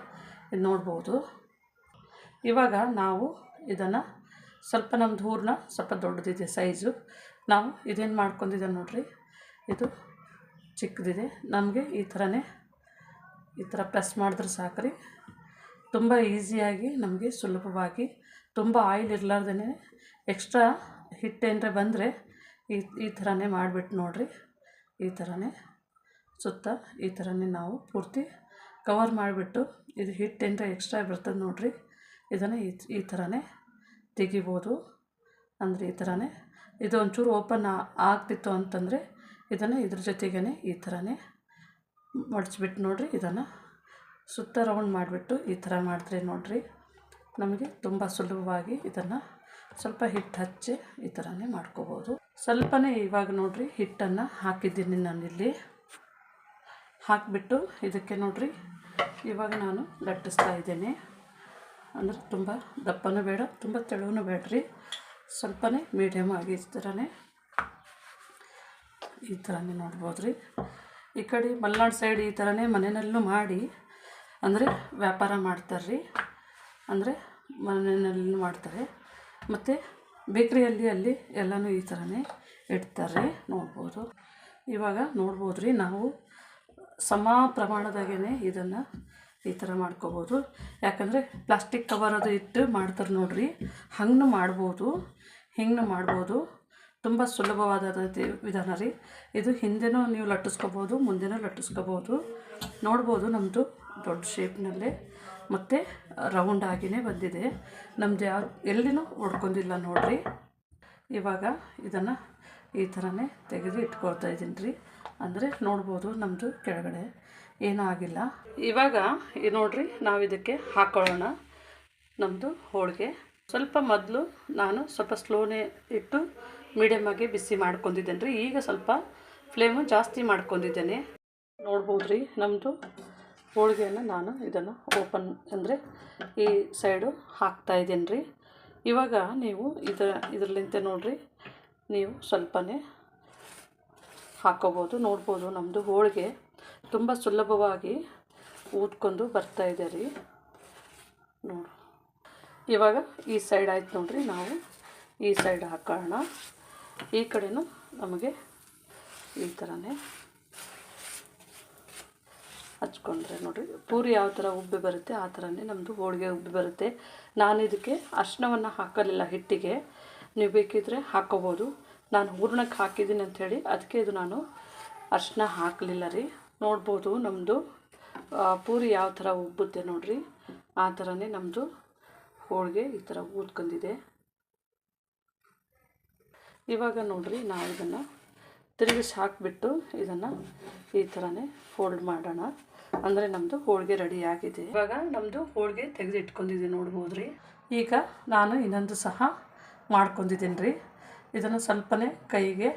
ಇದು ನೋಡ್ಬೋದು. ಇವಾಗ ನಾವು ಇದನ್ನು ಸ್ವಲ್ಪ ನಮ್ಮದು ಊರನ್ನ ಸ್ವಲ್ಪ ದೊಡ್ಡದಿದೆ ಸೈಜು ನಾವು ಇದೇನು ಮಾಡ್ಕೊಂಡಿದ್ದೆ ನೋಡಿರಿ. ಇದು ಚಿಕ್ಕದಿದೆ. ನಮಗೆ ಈ ಥರನೇ ಈ ಥರ ಪ್ರೆಸ್ ಮಾಡಿದ್ರೆ ಸಾಕು ರೀ ತುಂಬ ಈಸಿಯಾಗಿ ನಮಗೆ ಸುಲಭವಾಗಿ ತುಂಬ ಆಯಿಲ್ ಇರಲಾರ್ದೇ ಎಕ್ಸ್ಟ್ರಾ ಹಿಟ್ಟೇನರ ಬಂದರೆ ಈ ಈ ಥರನೇ ಮಾಡಿಬಿಟ್ಟು ನೋಡಿರಿ. ಈ ಥರನೇ ಸುತ್ತ ಈ ಥರನೇ ನಾವು ಪೂರ್ತಿ ಕವರ್ ಮಾಡಿಬಿಟ್ಟು ಇದು ಹಿಟ್ಟು ಏನಾರ ಎಕ್ಸ್ಟ್ರಾ ಬರ್ತದೆ ನೋಡಿರಿ. ಇದನ್ನು ಈ ಈ ಥರನೇ ತೆಗಿಬೋದು ಅಂದರೆ ಈ ಥರನೇ ಇದು ಒಂಚೂರು ಓಪನ್ ಆಗ್ತಿತ್ತು ಅಂತಂದರೆ ಇದನ್ನು ಇದ್ರ ಜೊತೆಗೇ ಈ ಥರನೇ ಮಡಚ್ಬಿಟ್ಟು ನೋಡಿರಿ, ಇದನ್ನು ಸುತ್ತ ರೌಂಡ್ ಮಾಡಿಬಿಟ್ಟು ಈ ಥರ ಮಾಡಿದ್ರೆ ನೋಡಿರಿ. ನಮಗೆ ತುಂಬ ಸುಲಭವಾಗಿ ಇದನ್ನು ಸ್ವಲ್ಪ ಹಿಟ್ಟು ಹಚ್ಚಿ ಈ ಥರನೇ ಮಾಡ್ಕೋಬೋದು. ಸ್ವಲ್ಪನೇ ಇವಾಗ ನೋಡಿರಿ ಹಿಟ್ಟನ್ನು ಹಾಕಿದ್ದೀನಿ ನಾನಿಲ್ಲಿ. ಹಾಕಿಬಿಟ್ಟು ಇದಕ್ಕೆ ನೋಡಿರಿ, ಇವಾಗ ನಾನು ಲಟ್ಟಿಸ್ತಾ ಇದ್ದೇನೆ. ಅಂದರೆ ತುಂಬ ದಪ್ಪನೂ ಬೇಡ, ತುಂಬ ತೆಳುವೂ ಬೇಡ್ರಿ ಸ್ವಲ್ಪನೇ ಮೀಡಿಯಮ್ ಆಗಿ ಈ ಥರನೇ ಈ ಥರನೇ ನೋಡ್ಬೋದು ರೀ. ಈ ಕಡೆ ಮಲ್ನಾಡು ಸೈಡ್ ಈ ಥರನೇ ಮನೆಯಲ್ಲೂ ಮಾಡಿ ಅಂದರೆ ವ್ಯಾಪಾರ ಮಾಡ್ತಾರೆ ರೀ. ಅಂದರೆ ಮನೆಯಲ್ಲೂ ಮಾಡ್ತಾರೆ. ಮತ್ತು ಬೇಕ್ರಿಯಲ್ಲಿ ಅಲ್ಲಿ ಎಲ್ಲನೂ ಈ ಥರನೇ ಇಡ್ತಾರೆ ನೋಡ್ಬೋದು. ಇವಾಗ ನೋಡ್ಬೋದು ರೀ ನಾವು ಸಮ ಪ್ರಮಾಣದಾಗೇ ಇದನ್ನು ಈ ಥರ ಮಾಡ್ಕೋಬೋದು. ಯಾಕಂದರೆ ಪ್ಲಾಸ್ಟಿಕ್ ಕವರ್ ಅದು ಇಟ್ಟು ಮಾಡ್ತಾರೆ ನೋಡ್ರಿ. ಹಂಗೂ ಮಾಡ್ಬೋದು. ಹಿಂಗೆ ಮಾಡ್ಬೋದು. ತುಂಬ ಸುಲಭವಾದ ವಿಧಾನ ರೀ. ಇದು ಹಿಂದೆನೂ ನೀವು ಲಟ್ಟಿಸ್ಕೋಬೋದು, ಮುಂದೆನೂ ಲಟ್ಟಿಸ್ಕೋಬೋದು. ನೋಡ್ಬೋದು ನಮ್ಮದು ದೊಡ್ಡ ಶೇಪ್ನಲ್ಲೇ ಮತ್ತು ರೌಂಡ್ ಆಗಿಯೇ ಬಂದಿದೆ. ನಮ್ಮದು ಯಾವ ಎಲ್ಲಿನೂ ಹೊಡ್ಕೊಂಡಿಲ್ಲ ನೋಡಿರಿ. ಇವಾಗ ಇದನ್ನು ಈ ಥರನೇ ತೆಗೆದು ಇಟ್ಕೊಳ್ತಾ ಇದ್ದೀನಿ ರೀ. ಅಂದರೆ ನೋಡ್ಬೋದು ನಮ್ಮದು ಕೆಳಗಡೆ. ಏನೂ ಆಗಿಲ್ಲ ಇವಾಗ ನೋಡಿರಿ, ನಾವು ಇದಕ್ಕೆ ಹಾಕೊಳ್ಳೋಣ. ನಮ್ಮದು ಹೋಳಿಗೆ. ಸ್ವಲ್ಪ ಮೊದಲು ನಾನು ಸ್ವಲ್ಪ ಸ್ಲೋನೇ ಇಟ್ಟು ಮೀಡಿಯಮಾಗಿ ಬಿಸಿ ಮಾಡ್ಕೊಂಡಿದ್ದೇನೆ ರೀ ಈಗ ಸ್ವಲ್ಪ ಫ್ಲೇಮು ಜಾಸ್ತಿ ಮಾಡ್ಕೊಂಡಿದ್ದೇನೆ. ನೋಡ್ಬೋದು ರೀ ನಮ್ಮದು ಹೋಳಿಗೆಯನ್ನು ನಾನು ಇದನ್ನು ಓಪನ್ ಅಂದರೆ ಈ ಸೈಡು ಹಾಕ್ತಾ ಇದ್ದೀನಿ ರೀ ಇವಾಗ ನೀವು ಇದರ ಇದರಲ್ಲಿಂತ ನೋಡಿರಿ, ನೀವು ಸ್ವಲ್ಪನೇ ಹಾಕೋಬೋದು, ನೋಡ್ಬೋದು ನಮ್ಮದು ಹೋಳಿಗೆ. ತುಂಬ ಸುಲಭವಾಗಿ ಊದ್ಕೊಂಡು ಬರ್ತಾ ಇದೆ ರೀ. ನೋಡು. ಇವಾಗ ಈ ಸೈಡ್ ಆಯ್ತು ನೋಡ್ರಿ, ನಾವು ಈ ಸೈಡ್ ಹಾಕೋಣ. ಈ ಕಡೆನೂ ನಮಗೆ ಈ ಥರನೇ ಹಚ್ಕೊಂಡ್ರೆ ನೋಡಿರಿ. ಪೂರಿ ಯಾವ ಥರ ಉಬ್ಬಿ ಬರುತ್ತೆ, ಆ ಥರನೇ ನಮ್ಮದು ಹೋಳಿಗೆ ಉಬ್ಬಿ ಬರುತ್ತೆ. ನಾನು ಇದಕ್ಕೆ ಅರ್ಶಿನವನ್ನು ಹಾಕಲಿಲ್ಲ ಹಿಟ್ಟಿಗೆ. ನೀವು ಬೇಕಿದ್ರೆ ಹಾಕೋಬೋದು. ನಾನು ಹೂರ್ಣಕ್ಕೆ ಹಾಕಿದ್ದೀನಿ ಅಂಥೇಳಿ ಅದಕ್ಕೆ ಇದು ನಾನು ಅರ್ಶಿನ ಹಾಕಲಿಲ್ಲ ರೀ. ನೋಡ್ಬೋದು ನಮ್ಮದು ಪೂರಿ ಯಾವ ಥರ ಉಬ್ಬುತ್ತೆ ನೋಡ್ರಿ. ಆ ಥರನೇ ನಮ್ಮದು ಹೋಳಿಗೆ ಈ ಥರ ಊದ್ಕೊಂಡಿದೆ ಇವಾಗ ನೋಡ್ರಿ ನಾವು ಇದನ್ನು ತಿರುಗಿಸಿ ಹಾಕಿಬಿಟ್ಟು ಇದನ್ನು ಈ ಥರನೇ ಫೋಲ್ಡ್ ಮಾಡೋಣ. ಅಂದರೆ ನಮ್ಮದು ಹೋಳಿಗೆ ರೆಡಿ ಆಗಿದೆ. ಇವಾಗ ನಮ್ಮದು ಹೋಳಿಗೆ ತೆಗೆದು ಇಟ್ಕೊಂಡಿದ್ದೀನಿ ನೋಡ್ಬೋದು ರೀ ಈಗ ನಾನು ಇನ್ನೊಂದು ಸಹ ಮಾಡ್ಕೊಂಡಿದ್ದೀನಿ ರೀ ಇದನ್ನು ಸ್ವಲ್ಪನೇ ಕೈಗೆ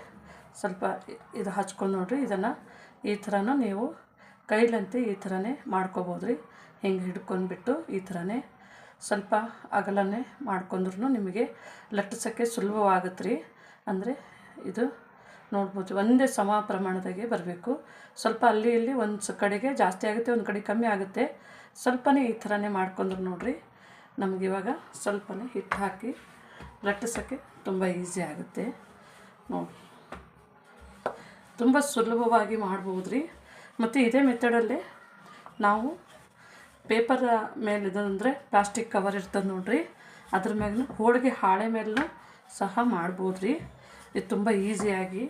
ಸ್ವಲ್ಪ ಇದು ಹಚ್ಕೊಂಡು ನೋಡಿರಿ. ಇದನ್ನು ಈ ಥರನೂ ನೀವು ಕೈಲಂತೆ ಈ ಥರನೇ ಮಾಡ್ಕೋಬೋದು ರೀ ಹಿಂಗೆ ಹಿಡ್ಕೊಂಡ್ಬಿಟ್ಟು ಈ ಥರನೇ ಸ್ವಲ್ಪ ಅಗಲನೇ ಮಾಡ್ಕೊಂಡ್ರು ನಿಮಗೆ ಲಟ್ಟಿಸೋಕ್ಕೆ ಸುಲಭವಾಗುತ್ತೆ ರೀ ಅಂದರೆ ಇದು ನೋಡ್ಬೋದು, ಒಂದೇ ಸಮ ಪ್ರಮಾಣದಾಗೆ ಬರಬೇಕು. ಸ್ವಲ್ಪ ಅಲ್ಲಿ ಇಲ್ಲಿ ಒಂದು ಕಡೆಗೆ ಜಾಸ್ತಿ ಆಗುತ್ತೆ, ಒಂದು ಕಡೆ ಕಮ್ಮಿ ಆಗುತ್ತೆ. ಸ್ವಲ್ಪನೇ ಈ ಥರನೇ ಮಾಡ್ಕೊಂಡ್ರು ನೋಡಿರಿ ನಮಗಿವಾಗ ಸ್ವಲ್ಪನೇ ಹಿಟ್ಟು ಹಾಕಿ ಲಟ್ಟಿಸೋಕ್ಕೆ ತುಂಬ ಈಸಿ ಆಗುತ್ತೆ. ನೋಡಿ. ತುಂಬ ಸುಲಭವಾಗಿ ಮಾಡ್ಬೋದು ರೀ ಮತ್ತು ಇದೇ ಮೆಥಡಲ್ಲೇ ನಾವು ಪೇಪರ್ ಮೇಲೆ ಇದಂದರೆ ಪ್ಲಾಸ್ಟಿಕ್ ಕವರ್ ಇರ್ತದೆ ನೋಡಿರಿ. ಅದ್ರ ಮ್ಯಾಗೂ ಹೋಳಿಗೆ ಹಾಳೆ ಮೇಲೂ ಸಹ ಮಾಡ್ಬೋದು ರೀ ಇದು ತುಂಬ ಈಸಿಯಾಗಿ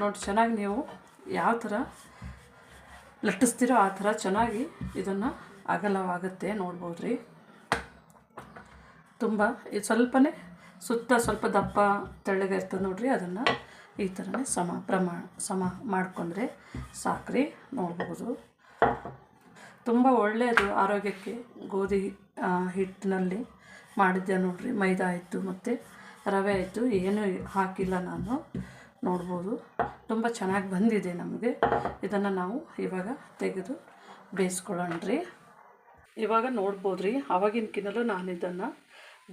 ನೋಡಿ ಚೆನ್ನಾಗಿ ನೀವು ಯಾವ ಥರ ಲಟ್ಟಿಸ್ತೀರೋ ಆ ಥರ ಚೆನ್ನಾಗಿ ಇದನ್ನು ಅಗಲವಾಗುತ್ತೆ ನೋಡ್ಬೋದು ರೀ ತುಂಬ, ಇದು ಸ್ವಲ್ಪನೇ ಸುತ್ತ ಸ್ವಲ್ಪ ದಪ್ಪ ತೆಳ್ಳಗೆ ಇರ್ತದೆ ನೋಡಿರಿ, ಅದನ್ನು ಈ ಥರನೇ ಸಮ ಪ್ರಮಾಣ ಸಮ ಮಾಡಿಕೊಂಡ್ರೆ ಸಾಕ್ರಿ, ನೋಡ್ಬೋದು. ತುಂಬ ಒಳ್ಳೆಯದು ಆರೋಗ್ಯಕ್ಕೆ ಗೋಧಿ ಹಿಟ್ಟಿನಲ್ಲಿ ಮಾಡಿದ್ದೆ ನೋಡ್ರಿ. ಮೈದಾ ಆಯಿತು ಮತ್ತು ರವೆ ಆಯಿತು. ಏನೂ ಹಾಕಿಲ್ಲ ನಾನು. ನೋಡ್ಬೋದು. ತುಂಬ ಚೆನ್ನಾಗಿ ಬಂದಿದೆ ನಮಗೆ. ಇದನ್ನು ನಾವು ಇವಾಗ ತೆಗೆದು ಬೇಯಿಸ್ಕೊಳ್ಳೋಣ ರೀ ಇವಾಗ ನೋಡ್ಬೋದು ರೀ ಕಿನ್ನಲು ನಾನು ಇದನ್ನು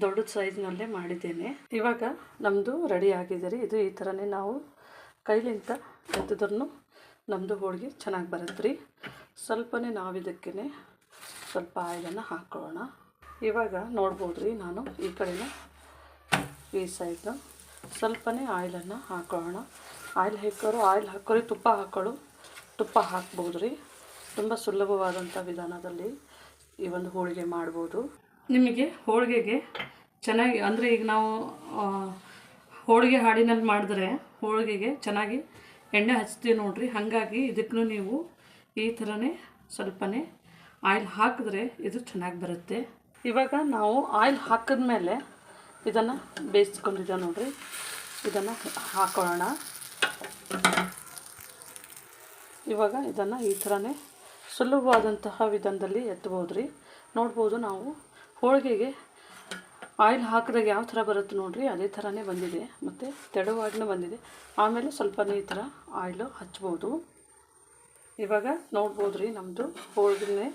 ದೊಡ್ಡ ಸೈಜ್ನಲ್ಲೇ ಮಾಡಿದ್ದೇನೆ. ಇವಾಗ ನಮ್ಮದು ರೆಡಿ ಆಗಿದೆ ರೀ ಇದು ಈ ಥರನೇ ನಾವು ಕೈಲಿಂತ ಎತ್ತಿದ್ರೂ ನಮ್ಮದು ಹೋಳಿಗೆ ಚೆನ್ನಾಗಿ ಬರುತ್ತೆ ರೀ ಸ್ವಲ್ಪನೇ ನಾವು ಇದಕ್ಕೇ ಸ್ವಲ್ಪ ಆಯಿಲನ್ನು ಹಾಕ್ಕೊಳ್ಳೋಣ ಇವಾಗ ನೋಡ್ಬೋದು ರೀ ನಾನು ಈ ಕಡೆನ ಈ ಸೈಡ್ನ ಸ್ವಲ್ಪನೇ ಆಯಿಲನ್ನು ಹಾಕೊಳ್ಳೋಣ. ಆಯಿಲ್ ಹಾಕೋರು ಆಯಿಲ್ ಹಾಕೋರಿ, ತುಪ್ಪ ಹಾಕೊಳ್ಳು ತುಪ್ಪ ಹಾಕ್ಬೋದು ರೀ ತುಂಬ ಸುಲಭವಾದಂಥ ವಿಧಾನದಲ್ಲಿ ಈ ಒಂದು ಹೋಳಿಗೆ ಮಾಡ್ಬೋದು. ನಿಮಗೆ ಹೋಳಿಗೆಗೆ ಚೆನ್ನಾಗಿ, ಅಂದರೆ ಈಗ ನಾವು ಹೋಳಿಗೆ ಹಾಡಿನಲ್ಲಿ ಮಾಡಿದ್ರೆ ಹೋಳಿಗೆಗೆ ಚೆನ್ನಾಗಿ ಎಣ್ಣೆ ಹಚ್ತೀವಿ ನೋಡ್ರಿ. ಹಾಗಾಗಿ ಇದಕ್ಕೂ ನೀವು ಈ ಥರನೇ ಸ್ವಲ್ಪನೇ ಆಯಿಲ್ ಹಾಕಿದ್ರೆ ಇದು ಚೆನ್ನಾಗಿ ಬರುತ್ತೆ. ಇವಾಗ ನಾವು ಆಯಿಲ್ ಹಾಕಿದ ಮೇಲೆ ಇದನ್ನು ಬೇಯಿಸ್ಕೊಂಡಿದ್ದೇವೆ ನೋಡ್ರಿ. ಇದನ್ನು ಹಾಕೊಳ್ಳೋಣ. ಇವಾಗ ಇದನ್ನು ಈ ಥರನೇ ಸುಲಭವಾದಂತಹ ವಿಧಾನದಲ್ಲಿ ಎತ್ತಬಹುದು ರೀ ನೋಡ್ಬೋದು ನಾವು ಹೋಳಿಗೆಗೆ ಆಯಿಲ್ ಹಾಕಿದಾಗ ಯಾವ ಥರ ಬರುತ್ತೆ ನೋಡಿರಿ? ಅದೇ ಥರನೇ ಬಂದಿದೆ. ಮತ್ತು ತೆಳುವಾಗೂ ಬಂದಿದೆ. ಆಮೇಲೆ ಸ್ವಲ್ಪನೇ ಈ ಥರ ಆಯಿಲು ಹಚ್ಬೋದು. ಇವಾಗ ನೋಡ್ಬೋದು ರೀ ನಮ್ಮದು ಹೋಳಿಗೆ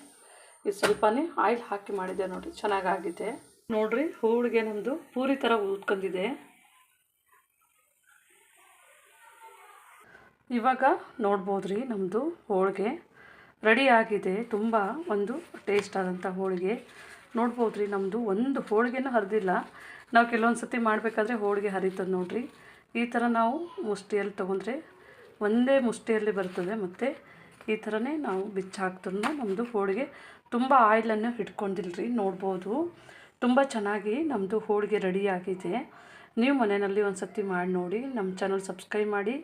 ಇದು ಸ್ವಲ್ಪನೇ ಆಯಿಲ್ ಹಾಕಿ ಮಾಡಿದೆ ನೋಡಿರಿ. ಚೆನ್ನಾಗಾಗಿದೆ. ನೋಡಿರಿ ಹೋಳಿಗೆ ನಮ್ಮದು ಪೂರಿ ಥರ ಊದ್ಕೊಂಡಿದೆ ಇವಾಗ ನೋಡ್ಬೋದು ರೀ ನಮ್ಮದು ಹೋಳಿಗೆ. ರೆಡಿ ಆಗಿದೆ. ತುಂಬ ಒಂದು ಟೇಸ್ಟ್ ಆದಂಥ ಹೋಳಿಗೆ. ನೋಡ್ಬೋದು ರೀ ನಮ್ಮದು ಒಂದು ಹೋಳಿಗೆನೂ ಹರಿದಿಲ್ಲ. ನಾವು ಕೆಲವೊಂದು ಸತಿ ಮಾಡಬೇಕಾದ್ರೆ ಹೋಳಿಗೆ ಹರಿತದೆ ನೋಡಿರಿ. ಈ ಥರ ನಾವು ಮುಷ್ಟಿಯಲ್ಲಿ ತೊಗೊಂಡ್ರೆ ಒಂದೇ ಮುಷ್ಟಿಯಲ್ಲಿ ಬರ್ತದೆ, ಮತ್ತು ಈ ಥರನೇ ನಾವು ಬಿಚ್ಚ ಹಾಕ್ದ್ರೂ ನಮ್ಮದು ಹೋಳಿಗೆ ತುಂಬ ಆಯಿಲನ್ನು ಹಿಡ್ಕೊಂಡಿಲ್ಲ ರೀ ನೋಡ್ಬೋದು. ತುಂಬ ಚೆನ್ನಾಗಿ ನಮ್ಮದು ಹೋಳಿಗೆ ರೆಡಿಯಾಗಿದೆ ನೀವು ಮನೆಯಲ್ಲಿ ಒಂದು ಸತಿ ಮಾಡಿ ನೋಡಿ ನಮ್ಮ ಚಾನಲ್ ಸಬ್ಸ್ಕ್ರೈಬ್ ಮಾಡಿ,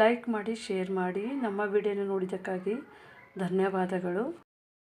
ಲೈಕ್ ಮಾಡಿ, ಶೇರ್ ಮಾಡಿ, ನಮ್ಮ ವಿಡಿಯೋನ ನೋಡಿದ್ದಕ್ಕಾಗಿ ಧನ್ಯವಾದಗಳು.